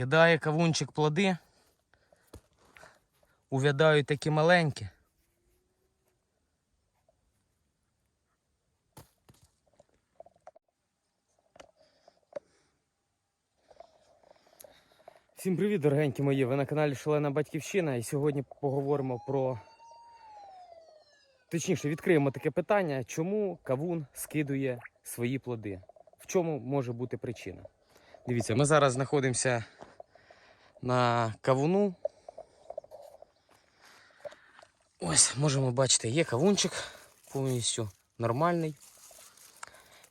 Скидає кавунчик плоди. Увядають такі маленькі. Всім привіт, дорогенькі мої! Ви на каналі Шалена Батьківщина і сьогодні поговоримо про. Точніше, відкриємо таке питання, чому кавун скидує свої плоди? В чому може бути причина? Дивіться, ми зараз знаходимося на кавуну. Ось, можемо бачити, є кавунчик повністю нормальний.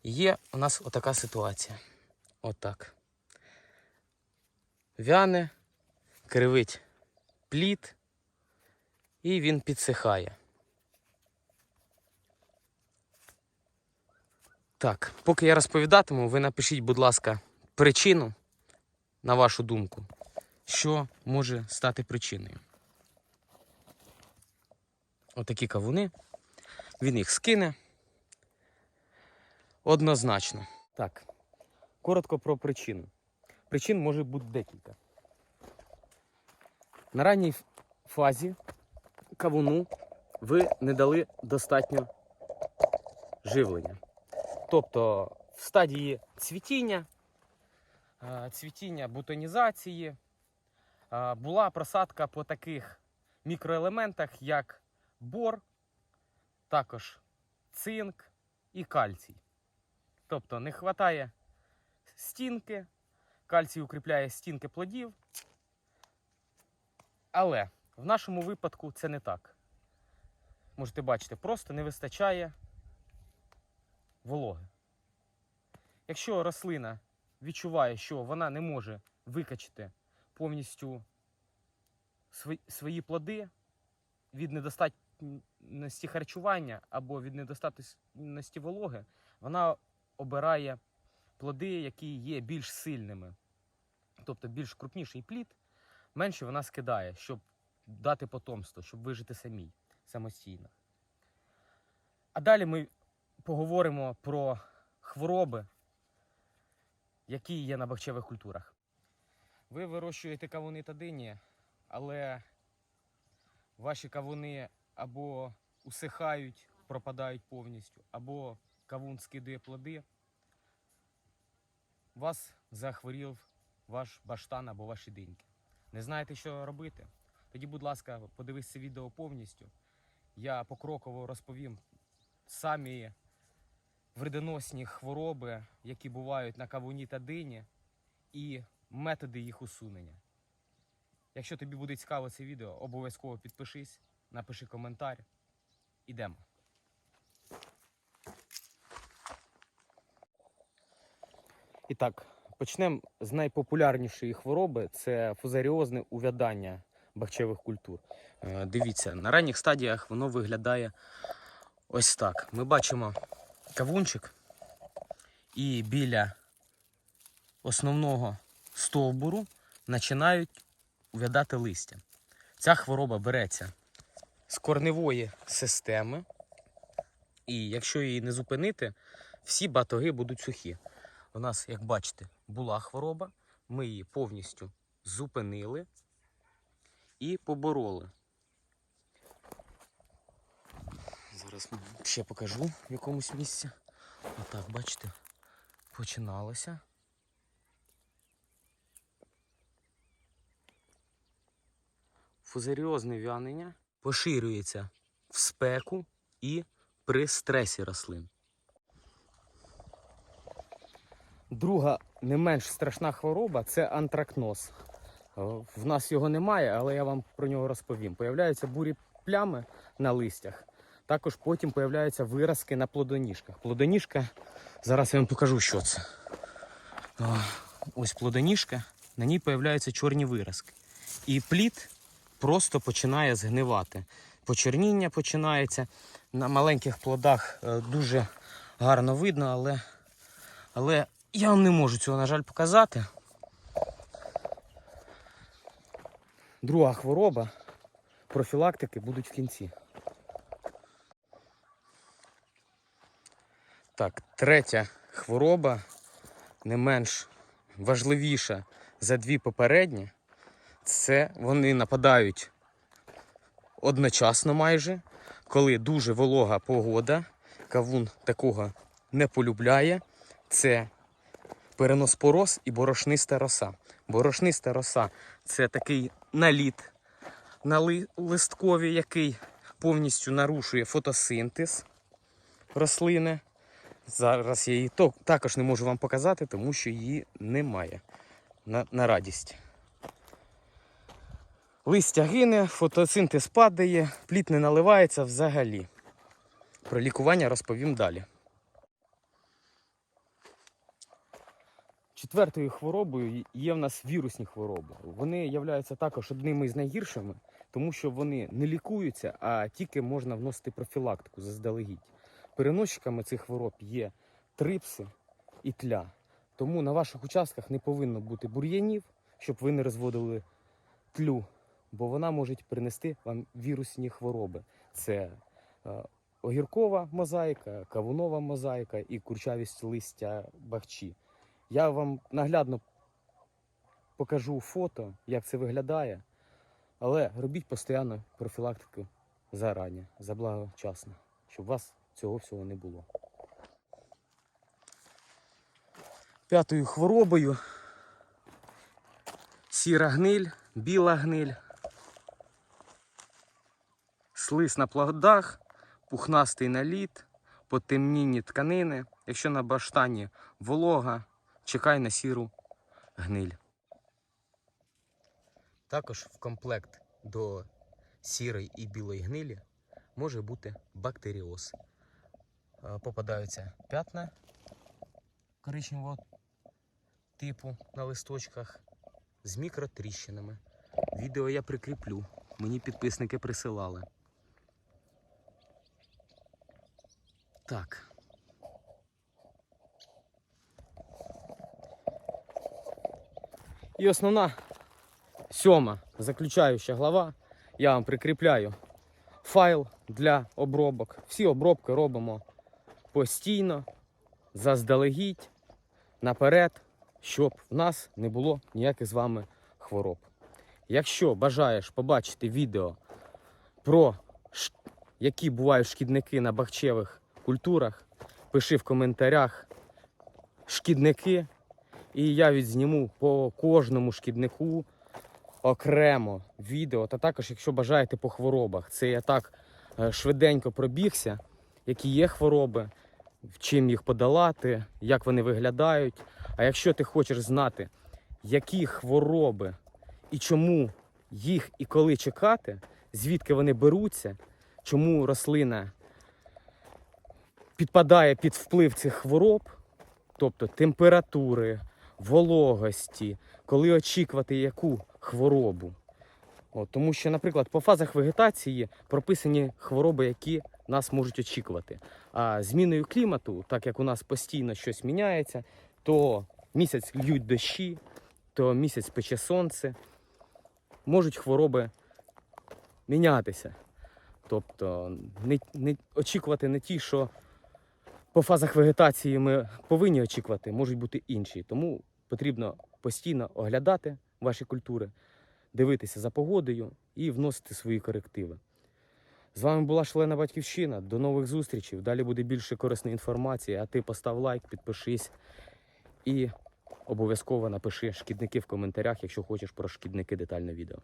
Є у нас отака ситуація. Отак. Вяне, кривить плід, і він підсихає. Так, поки я розповідатиму, ви напишіть, будь ласка, причину, на вашу думку, що може стати причиною. Отакі кавуни. Він їх скине. Однозначно. Так, коротко про причину. Причин може бути декілька. На ранній фазі кавуну ви не дали достатньо живлення. Тобто в стадії цвітіння, цвітіння бутонізації була просадка по таких мікроелементах, як бор, також цинк і кальцій. Тобто не вистачає стінки, кальцій укріпляє стінки плодів. Але в нашому випадку це не так. Можете бачити, просто не вистачає вологи. Якщо рослина відчуває, що вона не може викачати повністю свої, плоди від недостатності харчування або від недостатності вологи, вона обирає плоди, які є більш сильними, тобто більш крупніший плід, менше вона скидає, щоб дати потомство, щоб вижити самій самостійно. А далі ми поговоримо про хвороби, які є на бахчевих культурах. Ви вирощуєте кавуни та дині, але ваші кавуни або усихають, пропадають повністю, або кавун скидує плоди. Вас захворів ваш баштан або ваші диньки. Не знаєте, що робити? Тоді, будь ласка, подивись це відео повністю. Я покроково розповім самі вредоносні хвороби, які бувають на кавуні та дині, і методи їх усунення. Якщо тобі буде цікаво це відео, обов'язково підпишись, напиши коментар. Ідемо. І так, почнемо з найпопулярнішої хвороби це фузаріозне увядання бахчевих культур. Е, Дивіться, на ранніх стадіях воно виглядає ось так. Ми бачимо кавунчик, і біля основного стовбуру починають увядати листя. Ця хвороба береться з корневої системи, і якщо її не зупинити, всі батоги будуть сухі. У нас, як бачите, була хвороба, ми її повністю зупинили і побороли. Зараз ще покажу в якомусь місці. Отак, бачите, починалося. Фузаріозне вянення поширюється в спеку і при стресі рослин. Друга не менш страшна хвороба це антракноз. Е, В нас його немає, але я вам про нього розповім. Появляються бурі плями на листях. Також потім появляються виразки на плодоніжках. Плодоніжка, зараз я вам покажу, що це. Ось плодоніжка, на ній появляються чорні виразки. І плід просто починає згнивати. Почерніння починається. На маленьких плодах е, дуже гарно видно, але, але я вам не можу цього, на жаль, показати. Друга хвороба. Профілактики будуть в кінці. Так, третя хвороба, не менш важливіша за дві попередні, це вони нападають одночасно майже, коли дуже волога погода, кавун такого не полюбляє. Це переноспороз і борошниста роса. Борошниста роса це такий наліт на ли- листкові, який повністю нарушує фотосинтез рослини. Зараз я її також не можу вам показати, тому що її немає на, на радість. Листя гине, фотосинтез падає, плід не наливається взагалі. Про лікування розповім далі. Четвертою хворобою є в нас вірусні хвороби. Вони являються також одними із найгіршими, тому що вони не лікуються, а тільки можна вносити профілактику заздалегідь. Переносчиками цих хвороб є трипси і тля. Тому на ваших участках не повинно бути бур'янів, щоб ви не розводили тлю, бо вона може принести вам вірусні хвороби. Це е, огіркова мозаїка, кавунова мозаїка і курчавість листя бахчі. Я вам наглядно покажу фото, як це виглядає, але робіть постійно профілактику зарані, заблагочасно, щоб у вас цього всього не було. П'ятою хворобою сіра гниль, біла гниль, слиз на плодах, пухнастий наліт, потемнінні тканини. Якщо на баштані волога, чекай на сіру гниль. Також в комплект до сірої і білої гнилі може бути бактеріоз. Е, Попадаються п'ятна коричневого типу на листочках з мікротріщинами. Відео я прикріплю. Мені підписники присилали. Так. І основна сьома заключаюча глава. Я вам прикріпляю файл для обробок. Всі обробки робимо постійно, заздалегідь, наперед, щоб в нас не було ніяких з вами хвороб. Якщо бажаєш побачити відео про які бувають шкідники на бахчевих культурах, пиши в коментарях шкідники, і я відзніму по кожному шкіднику окремо відео. Та також, якщо бажаєте по хворобах, це я так е, швиденько пробігся, які є хвороби, чим їх подолати, як вони виглядають. А якщо ти хочеш знати, які хвороби і чому їх і коли чекати, звідки вони беруться, чому рослина підпадає під вплив цих хвороб, тобто температури, вологості, коли очікувати яку хворобу. От, тому що, наприклад, по фазах вегетації прописані хвороби, які нас можуть очікувати. А зміною клімату, так як у нас постійно щось міняється, то місяць льють дощі, то місяць пече сонце, можуть хвороби мінятися. Тобто не, не очікувати не ті, що по фазах вегетації ми повинні очікувати, можуть бути інші. Тому потрібно постійно оглядати ваші культури, дивитися за погодою і вносити свої корективи. З вами була Шлена Батьківщина. До нових зустрічей. Далі буде більше корисної інформації. А ти постав лайк, підпишись і обов'язково напиши шкідники в коментарях, якщо хочеш про шкідники детальне відео.